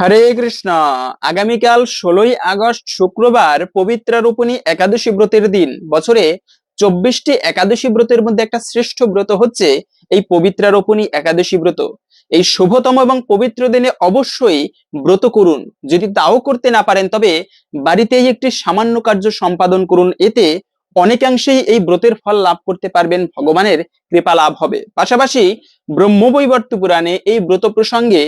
হরে কৃষ্ণ। আগামীকাল ষোলোই আগস্ট শুক্রবার পবিত্রা রূপণী একাদশী ব্রতের দিন। বছরে চব্বিশটি একাদশী ব্রতের মধ্যে একটা শ্রেষ্ঠ ব্রত হচ্ছে এই পবিত্রা রূপণী একাদশী ব্রত। এই শুভতম এবং পবিত্র দিনে অবশ্যই ব্রত করুন। যদি তাও করতে না পারেন তবে বাড়িতেই একটি সামান্য কার্য সম্পাদন করুন। এতে অনেকাংশেই এই ব্রতের ফল লাভ করতে পারবেন, ভগবানের কৃপা লাভ হবে। পাশাপাশি ব্রহ্মবৈবর্ত পুরাণে এই ব্রত প্রসঙ্গে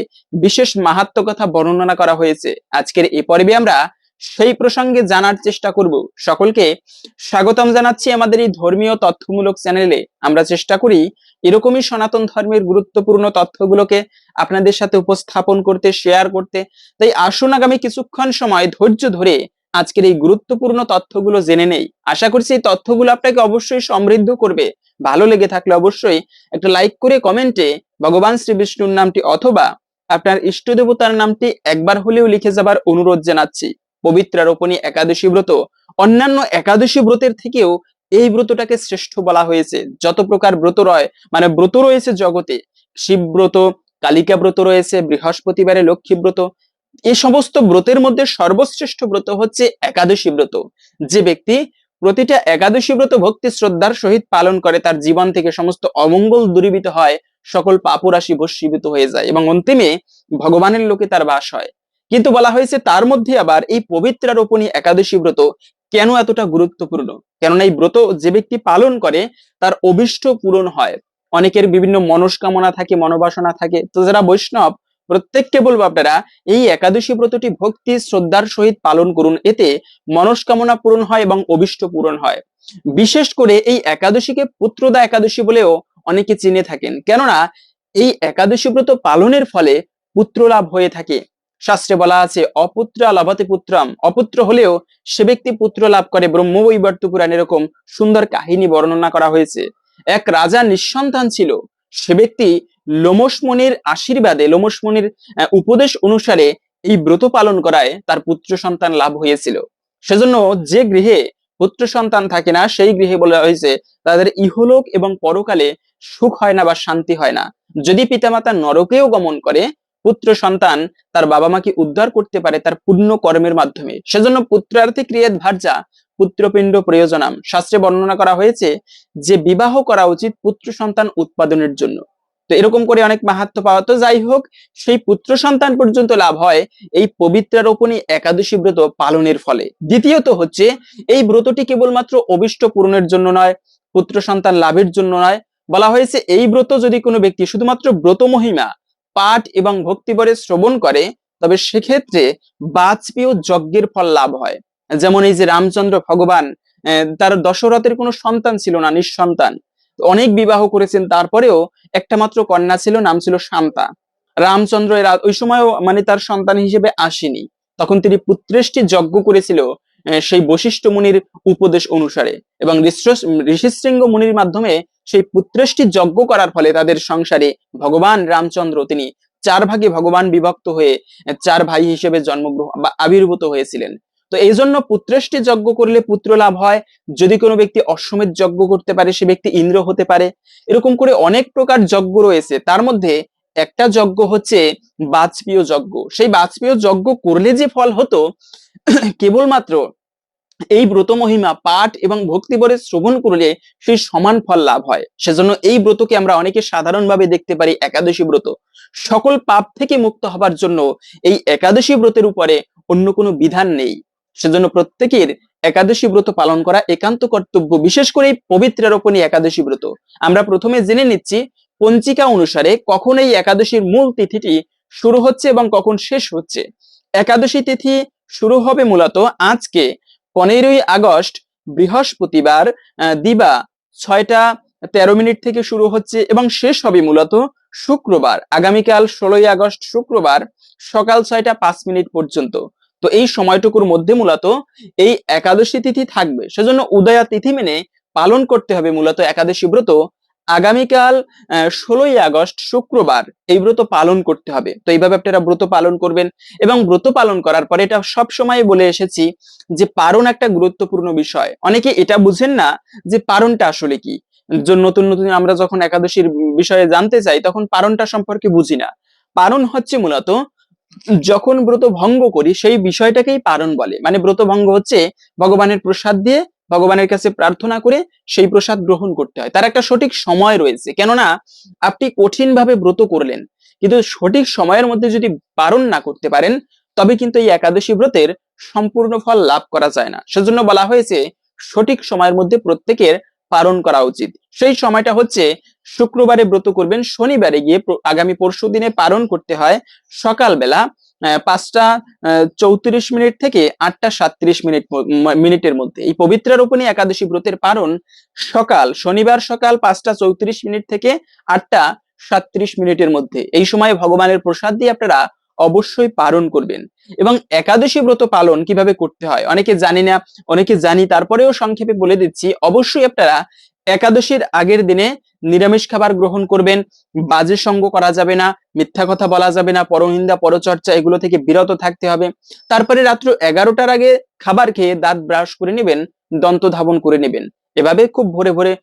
বিশেষ মাহাত্ম কথা বর্ণনা করা হয়েছে। আজকের এই পর্বে আমরা সেই প্রসঙ্গে জানার চেষ্টা করব। সকলকে স্বাগতম জানাচ্ছি আমাদের এই ধর্মীয় তথ্যমূলক চ্যানেলে। আমরা চেষ্টা করি এরকমই সনাতন ধর্মের গুরুত্বপূর্ণ তথ্যগুলোকে আপনাদের সাথে উপস্থাপন করতে শেয়ার করতে। তাই আসুন আগামী কিছুক্ষণ সময় ধৈর্য ধরে আজকের এই গুরুত্বপূর্ণ তথ্যগুলো জেনে নেই। আশা করছি এই তথ্যগুলো আপনাকে অবশ্যই সমৃদ্ধ করবে। ভালো লেগে থাকলে অবশ্যই একটা লাইক করে কমেন্টে ভগবান শ্রী বিষ্ণুর নামটি অথবা আপনার ইষ্ট দেবতার নামটি একবার হলেও লিখে যাবার অনুরোধ জানাচ্ছি। পবিত্র রোপণী একাদশী ব্রত, অন্যান্য একাদশী ব্রতের থেকেও এই ব্রতটাকে শ্রেষ্ঠ বলা হয়েছে। যত প্রকার ব্রত রয় মানে ব্রত রয়েছে জগতে, শিব ব্রত, কালিকা ব্রত রয়েছে, বৃহস্পতিবারে লক্ষ্মী ব্রত এই সমস্ত ব্রতের মধ্যে সর্বশ্রেষ্ঠ ব্রত হচ্ছে একাদশী ব্রত। যে ব্যক্তি প্রতিটা একাদশী ব্রত ভক্তি শ্রদ্ধার সহিত পালন করে, তার জীবন থেকে সমস্ত অমঙ্গল দূরীভূত হয়, সকল পাপরাশি ভস্মীভূত হয়ে যায় এবং অন্তিমে ভগবানের লোকে তার বাস হয়। কিন্তু বলা হয়েছে তার মধ্যে আবার এই পবিত্র রোপণী একাদশী ব্রত কেন এতটা গুরুত্বপূর্ণ? কেননা এই ব্রত যে ব্যক্তি পালন করে, তার অভিষ্ট পূরণ হয়। অনেকের বিভিন্ন মনস্কামনা থাকে, মনোবাসনা থাকে। তো যারা বৈষ্ণব প্রত্যেককে বলব আপনারা, এই একাদশী ব্রতটি ভক্তি, শ্রদ্ধার সহিত পালন করুন। এতে মনস্কামনা পূরণ হয় এবং অভিষ্ট পূরণ হয়। বিশেষ করে এই একাদশীকে পুত্রদা একাদশী বলেও অনেকে চিনে থাকেন। কেননা, এই একাদশী ব্রত পালনের ফলে পুত্র লাভ হয়ে থাকে। শাস্ত্রে বলা আছে, অপুত্র লাভতে পুত্রম। অপুত্র হলেও সে ব্যক্তি পুত্র লাভ করে। ব্রহ্মবৈবর্ত পুরাণ এরকম সুন্দর কাহিনী বর্ণনা করা হয়েছে। এক রাজা নিঃসন্তান ছিল। সে ব্যক্তি লোমস মুনির আশীর্বাদে লোমস মুনির উপদেশ অনুসারে এই ব্রত পালন করায় তার পুত্র সন্তান লাভ হয়েছিল। সেজন্য যে গৃহে পুত্র সন্তান থাকে না, সেই গৃহে বলা হয়েছে, তাদের ইহলোক এবং পরকালে সুখ হয় না বা শান্তি হয় না। যদি পিতামাতা নরকেও গমন করে, পুত্র সন্তান তার বাবা মাকে উদ্ধার করতে পারে তার পুণ্য কর্মের মাধ্যমে। সেজন্য পুত্রার্থী ক্রিয়াত ভার্যা, পুত্রপিণ্ড প্রয়োজনাম। শাস্ত্রে বর্ণনা করা হয়েছে, যে বিবাহ করা উচিত পুত্র সন্তান উৎপাদনের জন্য। তো এরকম করে অনেক মাহাত্ম পাওয়া। তো যাই হোক, সেই পুত্র সন্তান পর্যন্ত লাভ হয় এই পবিত্র রোপণী একাদশী ব্রত পালনের ফলে। দ্বিতীয়ত হচ্ছে, এই ব্রতটি কেবলমাত্র অবিষ্ট পূরণের জন্য নয়, পুত্র সন্তান লাভের জন্য নয়। বলা হয়েছে, এই ব্রত যদি কোনো ব্যক্তি শুধুমাত্র ব্রত মহিমা, পাঠ এবং ভক্তিবরে শ্রবণ করে, তবে সেক্ষেত্রে বাজপেয় যজ্ঞের ফল লাভ হয়। যেমন এই যে রামচন্দ্র ভগবান তার দশরথের কোনো সন্তান ছিল না, নিঃসন্তান। অনেক বিবাহ করেছেন, তারপরেও একটা মাত্র কন্যা ছিল, নাম ছিল শান্তা। রামচন্দ্র এর ওই সময়ও মানে তার সন্তান হিসেবে আসেনি। তখন তিনি পুত্রেষ্টি যজ্ঞ করেছিল সেই বশিষ্ঠ মুনির উপদেশ অনুসারে এবং ঋষিশৃঙ্গ মুনির মাধ্যমে সেই পুত্রেষ্টি যজ্ঞ করার ফলে তাদের সংসারে ভগবান রামচন্দ্র তিনি চার ভাগে ভগবান বিভক্ত হয়ে চার ভাই হিসেবে জন্মগ্রহণ বা আবির্ভূত হয়েছিলেন। তো এই জন্য পুত্রেষ্টি যজ্ঞ করলে পুত্র লাভ হয়। যদি কোনো ব্যক্তি অশ্বমেধ যজ্ঞ করতে পারে, সে ব্যক্তি ইন্দ্র হতে পারে। এরকম করে অনেক প্রকার যজ্ঞ রয়েছে। তার মধ্যে একটা যজ্ঞ হচ্ছে বাজপেয় যজ্ঞ। সেই বাজপেয় যজ্ঞ করলে যে ফল হতো, কেবলমাত্র এই ব্রত মহিমা, পাঠ এবং ভক্তিবরে শ্রবণ করলে সেই সমান ফল লাভ হয়। সেজন্য এই ব্রতকে আমরা অনেকে সাধারণভাবে দেখতে পারি একাদশী ব্রত। সকল পাপ থেকে মুক্ত হবার জন্য এই একাদশী ব্রতের উপরে অন্য কোনো বিধান নেই। সেজন্য প্রত্যেকের একাদশী ব্রত পালন করা একান্ত কর্তব্য, বিশেষ করে এই পবিত্র একাদশী ব্রত। আমরা প্রথমে জেনে নিচ্ছি পঞ্চিকা অনুসারে কখন এই একাদশীর মূল তিথিটি শুরু হচ্ছে এবং কখন শেষ হচ্ছে। একাদশী তিথি শুরু হবে মূলত আজকে, পনেরোই আগস্ট, বৃহস্পতিবার দিবা ছয়টা তেরো মিনিট থেকে শুরু হচ্ছে এবং শেষ হবে মূলত শুক্রবার। আগামীকাল ষোলোই আগস্ট শুক্রবার সকাল ছয়টা পাঁচ মিনিট পর্যন্ত। তো এই সময়টুকুর মধ্যে মূলত এই একাদশী তিথি থাকবে। সেজন্য উদয়া তিথি মেনে পালন করতে হবে মূলত একাদশী ব্রত। আগামীকাল ষোলোই আগস্ট, শুক্রবার এই ব্রত পালন করতে হবে। তো এইভাবে আপনারা ব্রত পালন করবেন এবং ব্রত পালন করার পরে এটা সব সময় বলে এসেছি যে পারণ একটা গুরুত্বপূর্ণ বিষয়। অনেকে এটা বুঝেন না যে পারণটা আসলে কি। নতুন নতুন আমরা যখন একাদশীর বিষয়ে জানতে চাই তখন পারণটা সম্পর্কে বুঝি না। পারণ হচ্ছে মূলত যখন ব্রত ভঙ্গ করি, সেই বিষয়টাকেই পারণ বলে। মানে ব্রত ভঙ্গ হচ্ছে ভগবানের প্রসাদ দিয়ে ভগবানের কাছে প্রার্থনা করে সেই প্রসাদ গ্রহণ করতে হয়। তার একটা সঠিক সময় রয়েছে। কেননা, আপনি কঠিন ভাবে ব্রত করলেন। কিন্তু সঠিক সময়ের মধ্যে যদি পালন না করতে পারেন, তবে কিন্তু এই একাদশী ব্রতের সম্পূর্ণ ফল লাভ করা যায় না। সেজন্য বলা হয়েছে, সঠিক সময়ের মধ্যে প্রত্যেকের পালন করা উচিত। সেই সময়টা হচ্ছে শুক্রবারে ব্রত করবেন, শনিবারে গিয়ে আগামী পরশু দিনে পালন করতে হয় সকালবেলা পাঁচটা চৌত্রিশ মিনিট থেকে আটটা সাতত্রিশ মিনিট মিনিটের মধ্যে। এই পবিত্র রোপণী একাদশী ব্রতের পালন সকাল, শনিবার সকাল পাঁচটা চৌত্রিশ মিনিট থেকে আটটা সাতত্রিশ মিনিটের মধ্যে। এই সময় ভগবানের প্রসাদ দিয়ে আপনারা অবশ্যই পালন করবেন। এবং একাদশী ব্রত পালন কীভাবে করতে হয়? অনেকে জানি না, অনেকে জানি, তারপরেও সংক্ষেপে বলে দিচ্ছি, অবশ্যই আপনারা একাদশীর আগের দিনে নিরামিষ খাবার গ্রহণ করবেন, বাজে সঙ্গ করা যাবে না, মিথ্যা কথা বলা যাবে না, পরনিন্দা, পরচর্চা, এগুলো থেকে বিরত থাকতে হবে। তারপরে রাত্র এগারোটার আগে খাবার খেয়ে দাঁত ব্রাশ করে নেবেন, দন্ত ধাবন করে নেবেন। এভাবে খুব ভোরে ভোরে,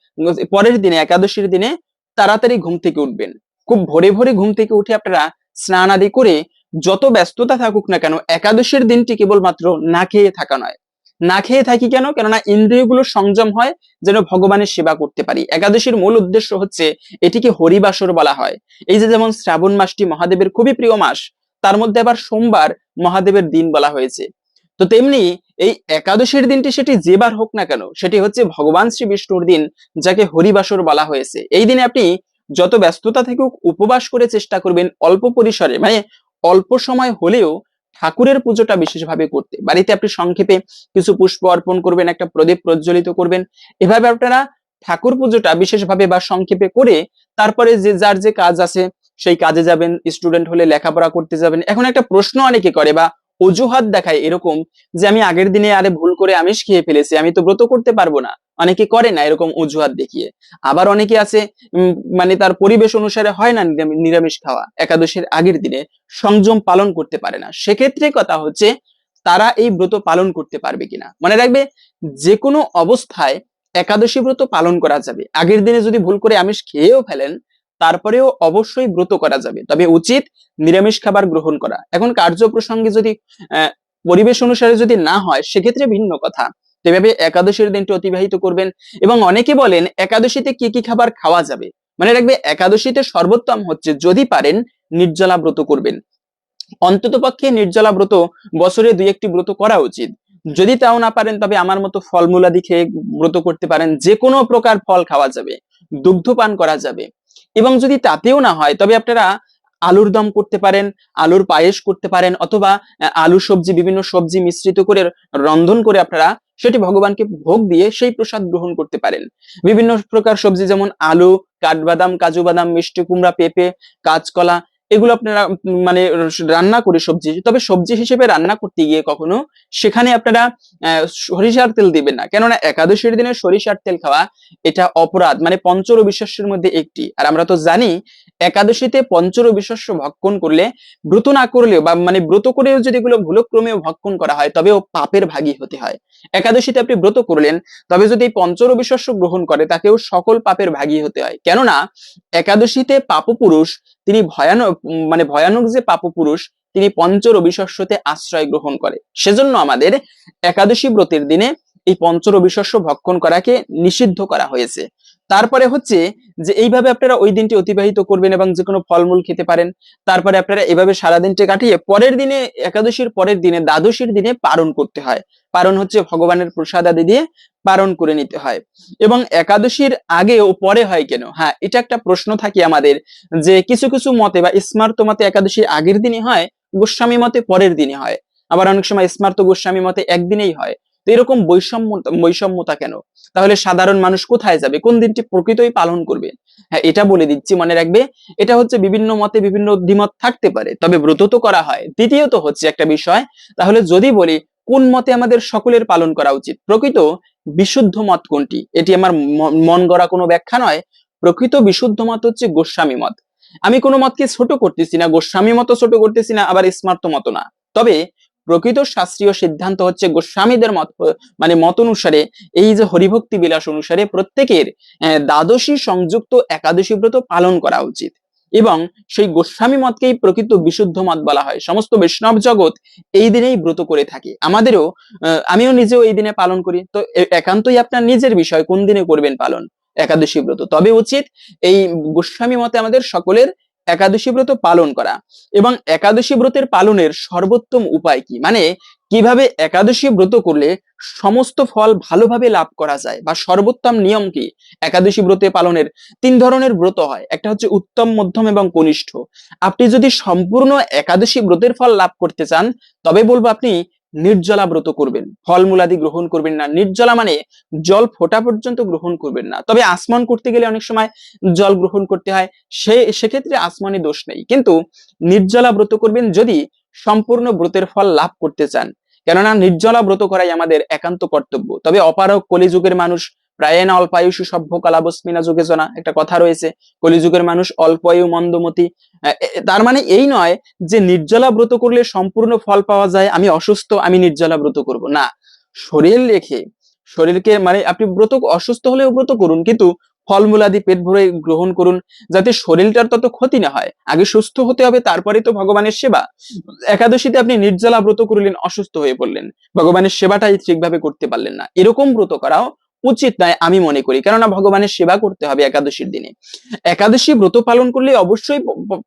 পরের দিনে, একাদশীর দিনে তাড়াতাড়ি ঘুম থেকে উঠবেন। খুব ভোরে ভোরে ঘুম থেকে উঠে আপনারা স্নান আদি করে যত ব্যস্ততা থাকুক না কেন, একাদশীর দিনটি কেবলমাত্র না খেয়ে থাকা নয়। না খেয়ে থাকি কেন? কেননা ইন্দ্রিয়গুলো সংযম হয় যেন ভগবানের সেবা করতে পারি। একাদশীর মূল উদ্দেশ্য হচ্ছে এটিকে হরিবাসর বলা হয়। এই যে যেমন শ্রাবণ মাসটি মহাদেবের খুবই প্রিয় মাস, তার মধ্যে আবার সোমবার মহাদেবের দিন বলা হয়েছে। তো তেমনি এই একাদশীর দিনটি সেটি যেবার হোক না কেন, সেটি হচ্ছে ভগবান শ্রী বিষ্ণুর দিন, যাকে হরিবাসর বলা হয়েছে। এই দিনে আপনি যত ব্যস্ততা থেকেও উপবাস করে চেষ্টা করবেন অল্প পরিসরে মানে অল্প সময় হলেও ঠাকুরের পুজোটা বিশেষভাবে করতে। বাড়িতে আপনি সংক্ষেপে কিছু পুষ্প অর্পণ করবেন, একটা প্রদীপ প্রজ্বলিত করবেন। এভাবে আপনারা ঠাকুর পুজোটা বিশেষভাবে বা সংক্ষেপে করে তারপরে যে যার যে কাজ আছে, সেই কাজে যাবেন, স্টুডেন্ট হলে লেখাপড়া করতে যাবেন। এখন একটা প্রশ্ন অনেকে করে বা অজুহাত দেখায় এরকম যে আমি আগের দিনে আরে ভুল করে আমিষ খেয়ে ফেলেছি, আমি তো ব্রত করতে পারব না। অনেকে করে না এরকম অজুহাত দেখিয়ে। আবার অনেকে আছে মানে তার পরিবেশ অনুসারে হয় না নিরামি- নিরামিষ খাওয়া। একাদশের আগের দিনে সংযম পালন করতে পারে না। সেক্ষেত্রে কথা হচ্ছে, তারা এই ব্রত পালন করতে পারবে কিনা? মনে রাখবে যে কোনো অবস্থায় একাদশী ব্রত পালন করা যাবে। আগের দিনে যদি ভুল করে আমিষ খেয়েও ফেলেন তারপরেও অবশ্যই ব্রত করা যাবে। তবে উচিত নিরামিষ খাবার গ্রহণ করা। এখন কার্য প্রসঙ্গে যদি পরিবেশ অনুসারে যদি না হয়, সেক্ষেত্রে ভিন্ন কথা। এভাবে একাদশীর দিনটি অতিবাহিত করবেন এবং অনেকে বলেন, একাদশীতে কি কি খাবার খাওয়া যাবে? মানে রাখবে, একাদশীতে সর্বোত্তম হচ্ছে যদি পারেন নির্জলা ব্রত করবেন। অন্তত পক্ষে নির্জলা ব্রত বছরে দুই একটি ব্রত করা উচিত। যদি তাও না পারেন, তবে আমার মতো ফলমূলাদি খেয়ে ব্রত করতে পারেন। যে কোনো প্রকার ফল খাওয়া যাবে। দুগ্ধ পান করা যাবে। এবং যদি তাতেও না হয়, তবে আপনারা আলুর দম করতে পারেন, আলুর পায়েস করতে পারেন, অথবা আলু সবজি, বিভিন্ন সবজি মিশ্রিত করে রন্ধন করে আপনারা সেটি ভগবানকে ভোগ দিয়ে সেই প্রসাদ গ্রহণ করতে পারেন। বিভিন্ন প্রকার সবজি যেমন আলু, কাঠবাদাম কাজু বাদাম মিষ্টি কুমড়া, পেঁপে, কাঁচকলা এগুলো আপনারা মানে রান্না করে সবজি, তবে সবজি হিসেবে রান্না করতে গিয়ে কখনো সেখানে আপনারা সরিষার তেল দিবেন না। কেননা একাদশীর দিনে সরিষার তেল খাওয়া এটা অপরাধ মানে পঞ্চর বিশ্বাসের মধ্যে একটি। আর আমরা তো জানি, একাদশীতে পঞ্চর বিশ্বাস ভক্ষণ করলে ব্রত না করলেও বা মানে ব্রত করেও যদি এগুলো ভুলক্রমেও ভক্ষণ করা হয়, তবেও পাপের ভাগী হতে হয়। একাদশীতে আপনি ব্রত করলেন, তবে যদি পঞ্চর বিশ্বাস গ্রহণ করে, তাকেও সকল পাপের ভাগী হতে হয়। কেননা, একাদশীতে পাপপুরুষ তিনি ভয়ানক মানে ভয়ানক যে পাপপুরুষ, তিনি পঞ্চ অবিশস্যতে আশ্রয় গ্রহণ করে। সেজন্য আমাদের একাদশী ব্রতের দিনে এই পঞ্চ রবিশস্য ভক্ষণ করাকে নিষিদ্ধ করা হয়েছে। তারপরে হচ্ছে যে এইভাবে আপনারা ওই দিনটি অতিবাহিত করবেন এবং যে কোনো ফলমূল খেতে পারেন। তারপরে আপনারা এভাবে সারাদিনটি কাটিয়ে পরের দিনে, একাদশীর পরের দিনে, দ্বাদশীর দিনে পালন করতে হয়। পালন হচ্ছে ভগবানের প্রসাদ আদি দিয়ে পালন করে নিতে হয়। এবং একাদশীর আগে ও পরে হয় কেন? হ্যাঁ এটা একটা প্রশ্ন থাকে আমাদের যে কিছু কিছু মতে বা স্মার্ত মতে একাদশীর আগের দিনই হয়, গোস্বামী মতে পরের দিনে হয়। আবার অনেক সময় স্মার্ত গোস্বামী মতে একদিনেই হয়। তো এরকম বৈষম্য, বৈষম্যতা কেন? তাহলে সাধারণ মানুষ কোথায় যাবে? কোন দিনটি প্রকৃতই পালন করবে? হ্যাঁ এটা বলে দিচ্ছি, মনে রাখবে। এটা হচ্ছে বিভিন্ন মতে বিভিন্ন দ্বিমত থাকতে পারে, তবে ব্রত তো করা হয়। দ্বিতীয়ত হচ্ছে একটা বিষয়, তাহলে যদি বলি কোন মতে আমাদের সকলের পালন করা উচিত? প্রকৃত বিশুদ্ধ মত কোনটি? এটি আমার মন গড়া কোনো ব্যাখ্যা নয়। প্রকৃত বিশুদ্ধ মত হচ্ছে গোস্বামী মত। আমি কোনো মতকে ছোট করতেছি না, গোস্বামী মতো ছোট করতেছি না, আবার স্মার্ত মতো না। তবে প্রকৃত শাস্ত্রীয় সিদ্ধান্ত হচ্ছে গোস্বামীদের মত মানে মত অনুসারে, এই যে হরিভক্তি বিলাস অনুসারে প্রত্যেকের দ্বাদশী সংযুক্ত একাদশী ব্রত পালন করা উচিত। এবং সেই গোস্বামী মতকেই প্রকৃত বিশুদ্ধ মত বলা হয়। সমস্ত বৈষ্ণব জগৎ এই দিনেই ব্রত করে থাকে। আমাদেরও আমিও নিজেও এই দিনে পালন করি। তো একান্তই আপনার নিজের বিষয়, কোন দিনে করবেন পালন? একাদশী ব্রত। তবে উচিত এই গোস্বামী মতে আমাদের সকলের একাদশী ব্রত পালন করা। এবং একাদশী ব্রতের পালনের সর্বোত্তম উপায় কি? মানে কীভাবে একাদশী ব্রত করলে সমস্ত ফল ভালোভাবে লাভ করা যায় বা সর্বোত্তম নিয়ম কি? একাদশী ব্রতে পালনের তিন ধরনের ব্রত হয়। একটা হচ্ছে উত্তম, মধ্যম এবং কনিষ্ঠ। আপনি যদি সম্পূর্ণ একাদশী ব্রতের ফল লাভ করতে চান, তবে বলব আপনি নির্জলা ব্রত করবেন ফলমূলাদি গ্রহণ করবেন না। নির্জলা মানে জল ফোটা পর্যন্ত গ্রহণ করবেন না। তবে আসমান করতে গেলে অনেক সময় জল গ্রহণ করতে হয়, সে, সেক্ষেত্রে আসমানে দোষ নেই। কিন্তু নির্জলা ব্রত করবেন যদি সম্পূর্ণ ব্রতের ফল লাভ করতে চান। কেননা নির্জলা ব্রত করাই আমাদের একান্ত কর্তব্য। তবে অপারক কলিযুগের মানুষ প্রায় না অল্পায়ুষু সভ্য কালাবস্মিনা যুগে জনা একটা কথা রয়েছে। কলিযুগের মানুষ অল্পায়ু মন্দমতি। তার মানে এই নয় যে নির্জলা ব্রত করলে সম্পূর্ণ ফল পাওয়া যায়, আমি অসুস্থ, আমি নির্জলা ব্রত করব। না, শরীর রেখে, শরীরকে মানে আপনি ব্রত, অসুস্থ হলেও ব্রত করুন, কিন্তু ফলমূলাদি পেট ভরে গ্রহণ করুন, যাতে শরীরটার তত ক্ষতি না হয়। আগে সুস্থ হতে হবে তারপরে তো ভগবানের সেবা। একাদশীতে আপনি নির্জলা ব্রত করলেন, অসুস্থ হয়ে পড়লেন। ভগবানের সেবাটাই ঠিকভাবে করতে পারলেন না। এরকম ব্রত করাও উচিত নয় আমি মনে করি। কেননা ভগবানের সেবা করতে হবে একাদশীর দিনে। একাদশী ব্রত পালন করলে অবশ্যই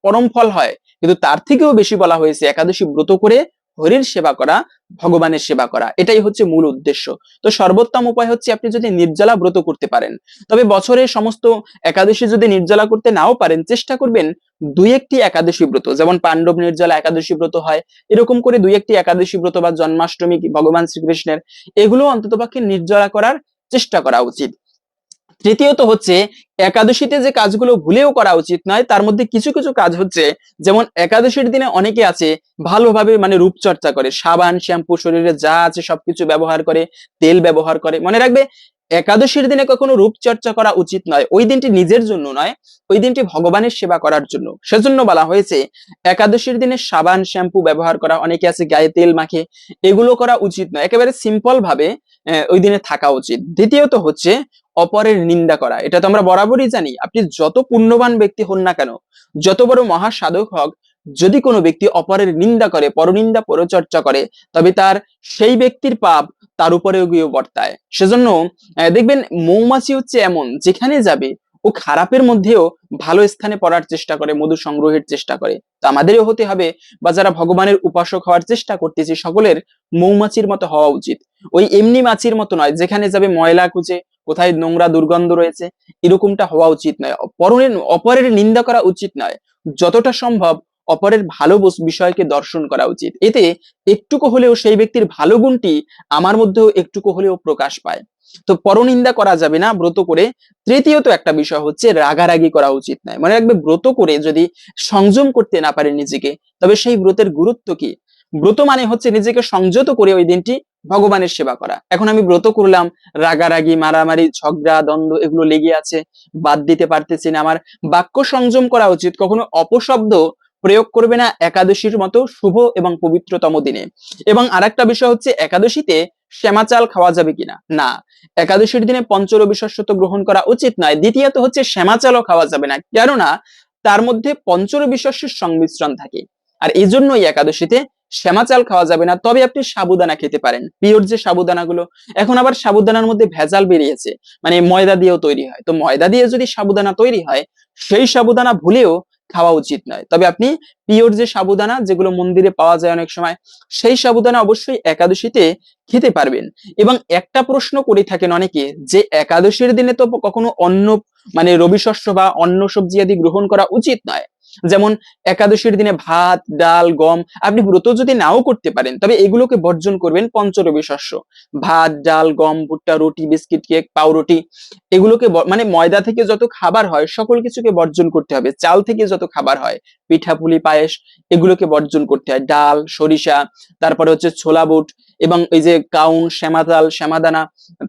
পরম ফল হয়। কিন্তু তার থেকেও বেশি বলা হয়েছে একাদশী ব্রত করে হরির সেবা করা, ভগবানের সেবা করা। এটাই হচ্ছে মূল উদ্দেশ্য। তো সর্বোত্তম উপায় হচ্ছে আপনি যদি নির্জলা ব্রত করতে পারেন। তবে বছরের সমস্ত একাদশী যদি নির্জলা করতে নাও পারেন, চেষ্টা করবেন দুই একটি একাদশী ব্রত। যেমন পাণ্ডব নির্জলা একাদশী ব্রত হয়, এরকম করে দুই একটি একাদশী ব্রত বা জন্মাষ্টমী ভগবান শ্রীকৃষ্ণের, এগুলো অন্ততপক্ষে নির্জলা করার চেষ্টা করা উচিত। তৃতীয়ত হচ্ছে, একাদশীতে যে কাজগুলো ভুলেও করা উচিত নয়, তার মধ্যে কিছু কিছু কাজ হচ্ছে, যেমন একাদশীর দিনে অনেকে আছে, ভালোভাবে মানে রূপচর্চা করে, সাবান, শ্যাম্পু, শরীরে যা আছে সবকিছু ব্যবহার করে, তেল ব্যবহার করে। মনে রাখবে, একাদশীর দিনে কখনো রূপচর্চা করা উচিত নয়, ওই দিনটি নিজের জন্য নয়, ওই দিনটি ভগবানের সেবা করার জন্য। সেজন্য বলা হয়েছে, একাদশীর দিনে সাবান, শ্যাম্পু ব্যবহার করা, অনেকে আছে গায়ে তেল মাখে, এগুলো করা উচিত নয়। একেবারে সিম্পল ভাবে ওই দিনে থাকা উচিত। দ্বিতীয়ত হচ্ছে অপরের নিন্দা করা। এটা তো আমরা বরাবরই জানি। আপনি যত পুণ্যবান ব্যক্তি হন না কেন, যত বড় মহাসাধক হোক, যদি কোনো ব্যক্তি অপরের নিন্দা করে, পরনিন্দা পরচর্চা করে, তবে তার সেই ব্যক্তির পাপ তার উপরে গিয়ে বর্তায়। সেজন্য দেখবেন মৌমাছি হচ্ছে এমন, যেখানে যাবে ও খারাপের মধ্যেও ভালো স্থানে পড়ার চেষ্টা করে, মধু সংগ্রহের চেষ্টা করে। তো আমাদেরও হতে হবে বা যারা ভগবানের উপাসক হওয়ার চেষ্টা করতেছে, সকলের মৌমাছির মতো হওয়া উচিত। ওই এমনি মাছির মতো নয়, যেখানে যাবে ময়লা খুঁজে, কোথায় নোংরা দুর্গন্ধ রয়েছে, এরকমটা হওয়া উচিত নয়। পরের অপরের নিন্দা করা উচিত নয়। যতটা সম্ভব অপরের ভালো বিষয়কে দর্শন করা উচিত। এতে একটুকু হলেও সেই ব্যক্তির ভালো গুণটি আমার মধ্যেও একটুকু হলেও প্রকাশ পায়। তো পরনিন্দা করা যাবে না ব্রত করে। তৃতীয়ত একটা বিষয় হচ্ছে রাগারাগি করা উচিত নয়। মনে রাখবে ব্রত করে যদি সংযম করতে না পারে নিজেকে, তবে সেই ব্রতের গুরুত্ব কি? ব্রত মানে হচ্ছে নিজেকে সংযত করে ওই দিনটি ভগবানের সেবা করা। এখন আমি ব্রত করলাম, রাগারাগি, মারামারি, ঝগড়া, দ্বন্দ্ব এগুলো লেগে আছে, বাদ দিতে পারতেছি না। আমার বাক্য সংযম করা উচিত, কখনো অপশব্দ প্রয়োগ করবে না একাদশীর মতো শুভ এবং পবিত্রতম দিনে। এবং আরেকটা বিষয় হচ্ছে একাদশীতে শ্যামা চাল খাওয়া যাবে কিনা? না। একাদশীর দিনে পঞ্চরবি শস্য তো গ্রহণ করা উচিত নয়, দ্বিতীয়ত হচ্ছে শ্যামা চালও খাওয়া যাবে না। কেননা, তার মধ্যে পঞ্চরবি শস্যের সংমিশ্রণ থাকে। আর এই জন্যই একাদশীতে শ্যামা চাল খাওয়া যাবে না, তবে আপনি সাবুদানা খেতে পারেন। পিওর যে সাবুদানাগুলো, এখন আবার সাবুদানার মধ্যে ভেজাল বেরিয়েছে। মানে ময়দা দিয়েও তৈরি হয়। তো ময়দা দিয়ে যদি সাবুদানা তৈরি হয়, সেই সাবুদানা ভুলেও খাওয়া উচিত নয়। তবে আপনি পিওর যে সাবুদানা যেগুলো মন্দিরে পাওয়া যায় অনেক সময়, সেই সাবুদানা অবশ্যই একাদশীতে খেতে পারবেন। এবং একটা প্রশ্ন করে থাকেন অনেকে যে একাদশীর দিনে তো কখনো অন্য মানে রবি শস্য বা অন্য সবজি আদি গ্রহণ করা উচিত নয়। যেমন একাদশীর দিনে ভাত, ডাল, গম আপনি ব্রত যদি নাও করতে পারেন, তবে এগুলোকে বর্জন করবেন পঞ্চরবি শস্য। ভাত, ডাল, গম, ভুট্টা, রুটি, বিস্কিট, কেক, পাউরুটি, এগুলোকে মানে ময়দা থেকে যত খাবার হয়, সকল কিছুকে বর্জন করতে হবে। চাল থেকে যত খাবার হয় পিঠা পুলি পায়েস, এগুলোকে বর্জন করতে হয়। ডাল, সরিষা, তারপরে হচ্ছে ছোলা বুট এবং এই যে কাউন, শ্যামাতাল, শ্যামাদানা,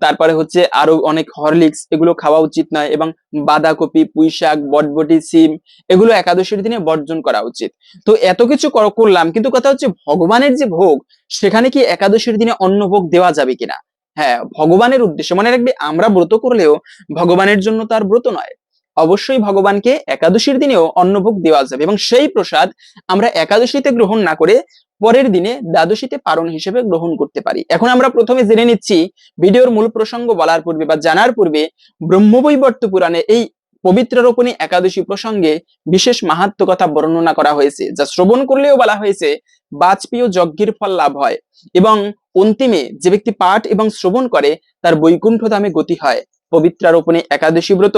তারপরে হচ্ছে আরও অনেক হরলিক্স, এগুলো খাওয়া উচিত নয় এবং বাঁধাকপি পুঁই শাক বটবটি, সিম, এগুলো একাদশীর দিনে বর্জন করা উচিত। তো এত কিছু করলাম, কিন্তু কথা হচ্ছে ভগবানের যে ভোগ, সেখানে কি একাদশীর দিনে অন্ন ভোগ দেওয়া যাবে কিনা? হ্যাঁ ভগবানের উদ্দেশ্য মনে রাখবে, আমরা ব্রত করলেও ভগবানের জন্য তার ব্রত নয়। অবশ্যই ভগবানকে একাদশীর দিনেও অন্নভোগ দেওয়া যাবে এবং সেই প্রসাদ আমরা একাদশীতে গ্রহণ না করে পরের দিনে দ্বাদশীতে পারণ হিসেবে গ্রহণ করতে পারি। এখন আমরা প্রথমে জেনে নিচ্ছি ভিডিওর মূল প্রসঙ্গ বলার পূর্বে বা জানার পূর্বে ব্রহ্মবৈবর্ত পুরাণে এই পবিত্র রোপণী একাদশী প্রসঙ্গে বিশেষ মাহাত্ম কথা বর্ণনা করা হয়েছে, যা শ্রবণ করলেও বলা হয়েছে, বাজপেয় যজ্ঞের ফল লাভ হয় এবং অন্তিমে যে ব্যক্তি পাঠ এবং শ্রবণ করে তার বৈকুণ্ঠ ধামে গতি হয়। পবিত্রারোপণে একাদশী ব্রত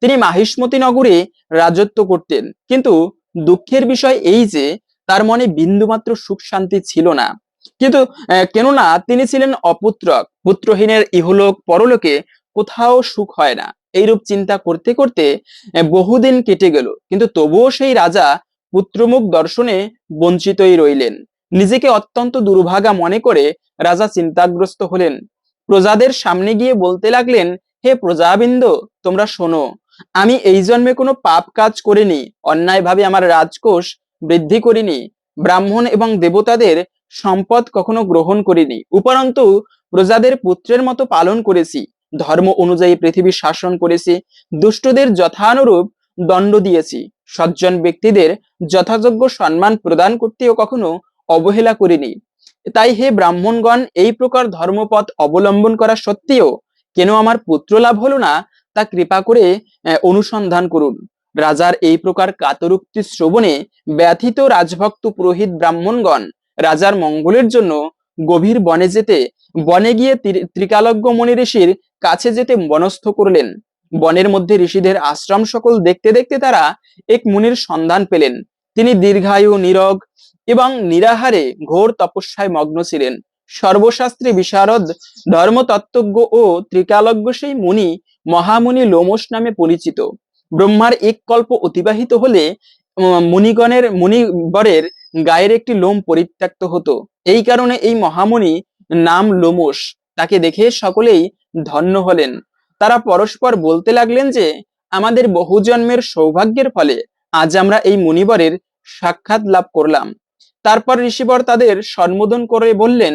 তিনি মাহিষ্মতি নগরে রাজত্ব করতেন। কিন্তু দুঃখের বিষয় এই যে, তার মনে বিন্দুমাত্র সুখ শান্তি ছিল না। কিন্তু কেননা তিনি ছিলেন অপুত্রক, পুত্রহীনের ইহলোক পরলোকে কোথাও সুখ হয় না। এইরূপ চিন্তা করতে করতে বহুদিন কেটে গেল। কিন্তু তবুও সেই রাজা পুত্রমুখ দর্শনে বঞ্চিতই রইলেন। নিজেকে অত্যন্ত দুর্ভাগা মনে করে রাজা চিন্তাগ্রস্ত হলেন। প্রজাদের সামনে গিয়ে বলতে লাগলেন, হে প্রজাবৃন্দ, তোমরা শোনো আমি এই জন্মে কোনো পাপ কাজ করিনি, অন্যায়ভাবে আমার রাজকোষ বৃদ্ধি করিনি, ব্রাহ্মণ এবং দেবতাদের সম্পদ কখনো গ্রহণ করিনি, উপরন্তু প্রজাদের পুত্রের মতো পালন করেছি, ধর্ম অনুযায়ী পৃথিবী শাসন করেছি, দুষ্টদের যথানুরূপ দণ্ড দিয়েছি, সজ্জন ব্যক্তিদের যথাযোগ্য সম্মান প্রদান করতেও কখনো অবহেলা করিনি। তাই হে ব্রাহ্মণগণ, এই প্রকার ধর্মপথ অবলম্বন করা সত্ত্বেও কেন আমার পুত্র লাভ হলো না তা কৃপা করে অনুসন্ধান করুন। রাজার এই প্রকার কাতরুক্তি শ্রবণে ব্যথিত রাজভক্ত পুরোহিত ব্রাহ্মণগণ রাজার মঙ্গলের জন্য গভীর বনে যেতে, বনে গিয়ে ত্রি- ত্রিকালজ্ঞ মণি ঋষির কাছে যেতে মনস্থ করলেন। বনের মধ্যে ঋষিদের আশ্রম সকল দেখতে দেখতে তারা এক মুনির সন্ধান পেলেন। তিনি দীর্ঘায়ু, নীরগ এবং নিরাহারে ঘোর তপস্যায় মগ্ন ছিলেন। সর্বশাস্ত্রে বিশারদ, ধর্মতত্ত্বজ্ঞ ও ত্রিকালজ্ঞ সেই মুনি মহামুনি লোমস নামে পরিচিত। ব্রহ্মার এক কল্প অতিবাহিত হলে মুনিগণের মুনিবরের গায়ের একটি লোম পরিত্যক্ত হতো। এই কারণে এই মহামুনি নাম লোমস তাকে দেখে সকলেই ধন্য হলেন। তারা পরস্পর বলতে লাগলেন যে, আমাদের বহু জন্মের সৌভাগ্যের ফলে আজ আমরা এই মুনিবরের সাক্ষাৎ লাভ করলাম। তারপর ঋষিবর তাদের সম্বোধন করে বললেন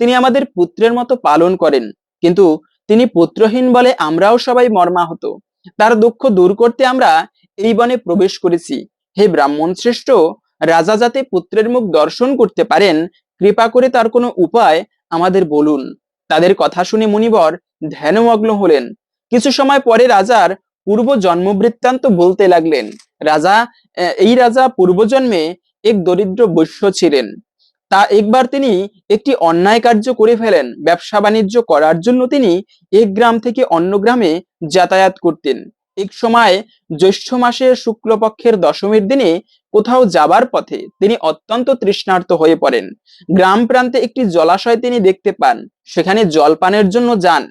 তিনি আমাদের পুত্রের মতো পালন করেন। কিন্তু তিনি পুত্রহীন বলে আমরাও সবাই মর্মাহত। তার দুঃখ দূর করতে আমরা এই বনে প্রবেশ করেছি। হে ব্রাহ্মণ শ্রেষ্ঠ, রাজা যাতে পুত্রের মুখ দর্শন করতে পারেন, কৃপা করে তার কোনো উপায় আমাদের বলুন। তাদের কথা শুনে মুনিবর ধ্যানমগ্ন হলেন। কিছু সময় পরে রাজার পূর্ব জন্মবৃত্তান্ত বলতে লাগলেন, রাজা এই রাজা পূর্বজন্মে এক দরিদ্র বৈশ্য ছিলেন। তা একবার তিনি একটি অন্যায় কার্য করে ফেলেন। ব্যবসা বাণিজ্য করার জন্য তিনি এক গ্রাম থেকে অন্য গ্রামে যাতায়াত করতেন। এক সময় জ্যৈষ্ঠ মাসের শুক্লপক্ষের দশমীর দিনে কোথাও যাবার পথে তিনি অত্যন্ত তৃষ্ণার্ত হয়ে পড়েন। গ্রাম প্রান্তে একটি জলাশয় তিনি দেখতে পান। সেখানে জলপানের জন্য যান।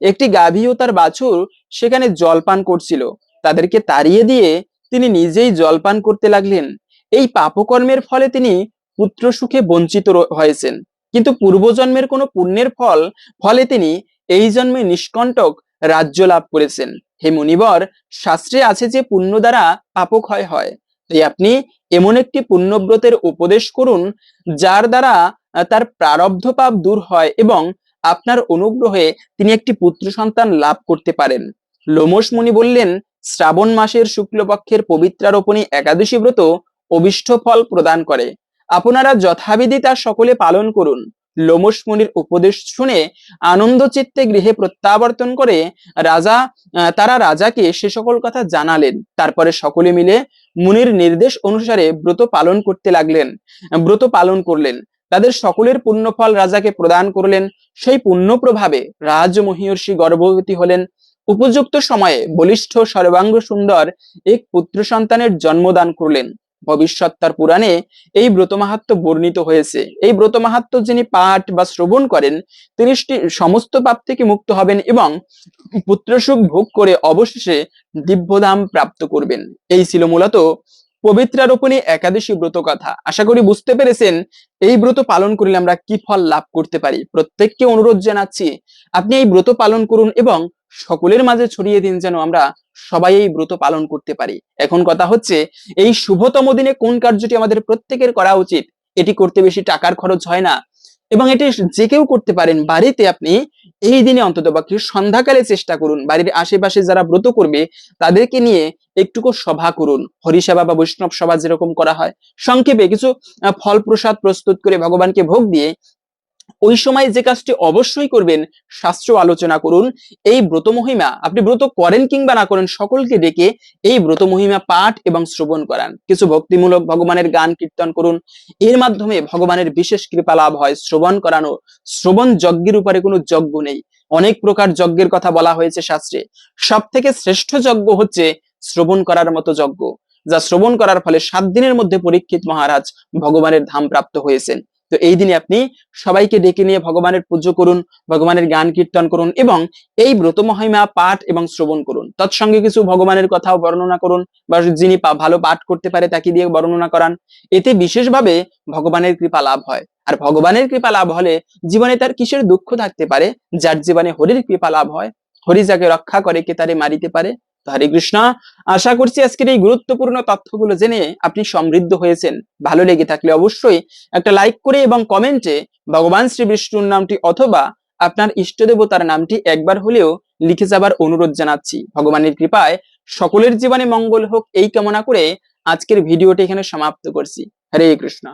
একটি গাভী ও তার বাছুর সেখানে জলপান করছিল। তাদেরকে তাড়িয়ে দিয়ে তিনি নিজেই জলপান করতে লাগলেন। এই পাপকর্মের ফলে তিনি পুত্র সুখে বঞ্চিত হয়েছেন। কিন্তু পূর্বজন্মের কোনো পুণ্যের ফল, ফলে তিনি এই জন্মে নিষ্কণ্টক রাজ্য লাভ করেছেন। হে মুনিবর শাস্ত্রে আছে যে পুণ্য দ্বারা পাপক্ষয় হয় তাই আপনি এমন একটি পুণ্যব্রতের উপদেশ করুন, যার দ্বারা তার প্রারব্ধ পাপ দূর হয় এবং আপনার অনুগ্রহে তিনি একটি পুত্র সন্তান লাভ করতে পারেন। লোমস মুনি বললেন, শ্রাবণ মাসের শুক্লপক্ষের পবিত্রারোপণী একাদশী ব্রত অবিষ্ট ফল প্রদান করে। আপনারা যথাবিধি তা সকলে পালন করুন। লোমস মুনির উপদেশ শুনে আনন্দ চিত্তে গৃহে প্রত্যাবর্তন করে রাজা তারা রাজাকে সে সকল কথা জানালেন। তারপরে সকলে মিলে মুনির নির্দেশ অনুসারে ব্রত পালন করতে লাগলেন, ব্রত পালন করলেন। তাদের সকলের পুণ্যফল রাজাকে প্রদান করলেন। সেই পুণ্য প্রভাবে রাজমহিষী গর্ভবতী হলেন। উপযুক্ত সময়ে বলিষ্ঠ সর্বাঙ্গ সুন্দর এক পুত্র সন্তানের জন্মদান করলেন। ভবিষ্যৎ তার পুরাণে এই ব্রত মাহাত্ম বর্ণিত হয়েছে। এই ব্রত মাহাত্ম যিনি পাঠ বা শ্রবণ করেন, তিনি সমস্ত পাপ থেকে মুক্ত হবেন এবং পুত্রসুখ ভোগ করে অবশেষে দিব্যধাম প্রাপ্ত করবেন। এই ছিল মূলত পবিত্রারোপণী একাদশী ব্রত কথা। আশা করি বুঝতে পেরেছেন এই ব্রত পালন করলে আমরা কি ফল লাভ করতে পারি। প্রত্যেককে অনুরোধ জানাচ্ছি, আপনি এই ব্রত পালন করুন এবং সকলের মাঝে ছড়িয়ে দিন যেন আমরা সবাই এই ব্রত পালন করতে পারি। এখন কথা হচ্ছে, এই শুভতম দিনে কোন কার্যটি আমাদের প্রত্যেকের করা উচিত? এটি করতে বেশি টাকার খরচ হয় না। এবং এটি যে কেউ করতে পারেন, বাড়িতে আপনি এই দিনে অন্তত বা সন্ধ্যাকালে চেষ্টা করুন। বাড়ির আশেপাশে যারা ব্রত করবে, তাদেরকে নিয়ে একটুকু সভা করুন। হরিসেবা বা বৈষ্ণব সভা যেরকম করা হয়। সংক্ষেপে কিছু ফল প্রসাদ প্রস্তুত করে ভগবানকে ভোগ দিয়ে ওই সময় যে কাজটি অবশ্যই করবেন, শাস্ত্র আলোচনা করুন। এই ব্রত মহিমা আপনি ব্রত করেন কিংবা না করেন, সকলকে ডেকে এই ব্রত মহিমা পাঠ এবং শ্রবণ করান। কিছু ভক্তিমূলক ভগবানের গান কীর্তন করুন। এর মাধ্যমে ভগবানের বিশেষ কৃপা লাভ হয়, শ্রবণ করানো। শ্রবণ যজ্ঞের উপরে কোনো যজ্ঞ নেই। অনেক প্রকার যজ্ঞের কথা বলা হয়েছে শাস্ত্রে। সব থেকে শ্রেষ্ঠ যজ্ঞ হচ্ছে শ্রবণ করার মতো যজ্ঞ, যা শ্রবণ করার ফলে সাত দিনের মধ্যে পরীক্ষিত মহারাজ ভগবানের ধাম প্রাপ্ত হয়েছেন। তো এই দিনে আপনি সবাইকে ডেকে নিয়ে ভগবানের পুজো করুন, ভগবানের গান কীর্তন করুন এবং এই ব্রত মহিমা পাঠ এবং শ্রবণ করুন। তৎসঙ্গে কিছু ভগবানের কথাও বর্ণনা করুন বা যিনি ভালো পাঠ করতে পারে তাকে দিয়ে বর্ণনা করান। এতে বিশেষভাবে ভগবানের কৃপা লাভ হয়। আর ভগবানের কৃপা লাভ হলে জীবনে তার কিসের দুঃখ থাকতে পারে? যার জীবনে হরির কৃপা লাভ হয়। হরি যাকে রক্ষা করে কে তারে মারিতে পারে? তো হরে কৃষ্ণ, আশা করছি আজকের এই গুরুত্বপূর্ণ তথ্যগুলো জেনে আপনি সমৃদ্ধ হয়েছেন। ভালো লেগে থাকলে অবশ্যই একটা লাইক করে এবং কমেন্টে ভগবান শ্রী বিষ্ণুর নামটি অথবা আপনার ইষ্ট দেবতার নামটি একবার হলেও লিখে যাবার অনুরোধ জানাচ্ছি। ভগবানের কৃপায় সকলের জীবনে মঙ্গল হোক এই কামনা করে আজকের ভিডিওটি এখানে সমাপ্ত করছি। হরে কৃষ্ণ।